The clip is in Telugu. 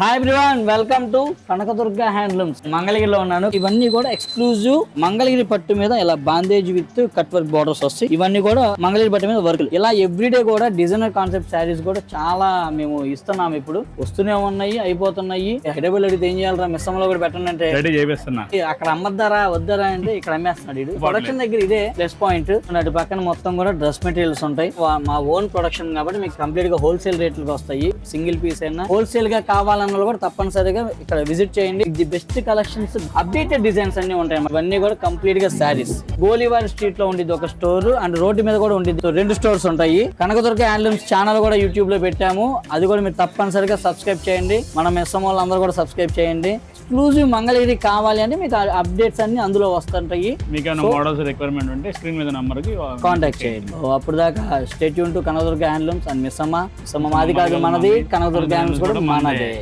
Hi everyone welcome to Kanakadurga handlooms మంగళగిరిలో ఉన్నాను. ఇవన్నీ కూడా ఎక్స్క్లూజివ్ మంగళగిరి పట్టు మీద ఇలా bandhej with cut work borders వస్తాయి. ఇవన్నీ కూడా మంగళగిరి పట్టు మీద వర్క్ ఇలా ఎవ్రీడే కూడా డిజైనర్ కాన్సెప్ట్ శారీస్ కూడా చాలా మేము ఇస్తున్నాం ఇప్పుడు. వస్తూనే ఉన్నాయి అయిపోతున్నాయి. హైదరాబాద్ అడిగితే ఏం చేయాలరా మిస్సంలో కూడా పెట్టండి అంటే. రెడీ చేపిస్తున్నా. అక్కడ అమ్మద్దారా వద్దారా అంటే ఇక్కడ అమ్మేస్తున్నాడు ఇడు ప్రొడక్షన్ దగ్గర ఇదే ప్లస్ పాయింట్ అటు పక్కన మొత్తం కూడా డ్రెస్ మెటీరియల్స్ ఉంటాయి. మా ఓన్ ప్రొడక్షన్ కాబట్టి మీకు కంప్లీట్గా హోల్సేల్ రేట్లకు వస్తాయి. సింగిల్ పీస్ అయినా. హోల్సేల్గా కావాలన్న వాళ్ళు కూడా తప్పనిసరిగా ఇక్కడ విజిట్ చేయండి. The best collections updated designs అన్ని ఉంటాయి ఇవన్నీ కూడా కంప్లీట్గా శారీస్ గోలీవారి స్ట్రీట్లో ఉండేది ఒక స్టోర్ అండ్ రోడ్డు మీద కూడా ఉండేది. రెండు స్టోర్స్ ఉంటాయి. కనకదుర్గ హ్యాండ్లూమ్స్ ఛానల్ కూడా యూట్యూబ్లో పెట్టాము. అది కూడా మీరు తప్పనిసరిగా సబ్స్క్రైబ్ చేయండి. మన మెస్సం వాళ్ళు అందరూ కూడా సబ్స్క్రైబ్ చేయండి. ఎక్స్క్లూజివ్ మంగళగిరి కావాలి అంటే మీకు అప్డేట్స్ అన్ని అందులో వస్తుంటాయి. మీకు మోడల్స్ రిక్వైర్మెంట్ ఉంటే స్క్రీన్ మీద నంబర్కి కాంటాక్ట్ చేయండి. అప్పుడు దాకా stay tuned to Kanakadurga handlooms and Missamma. Missamma మాది కాదు మనది. కనకదుర్గ హ్యాండ్లూమ్స్ కూడా మనదే.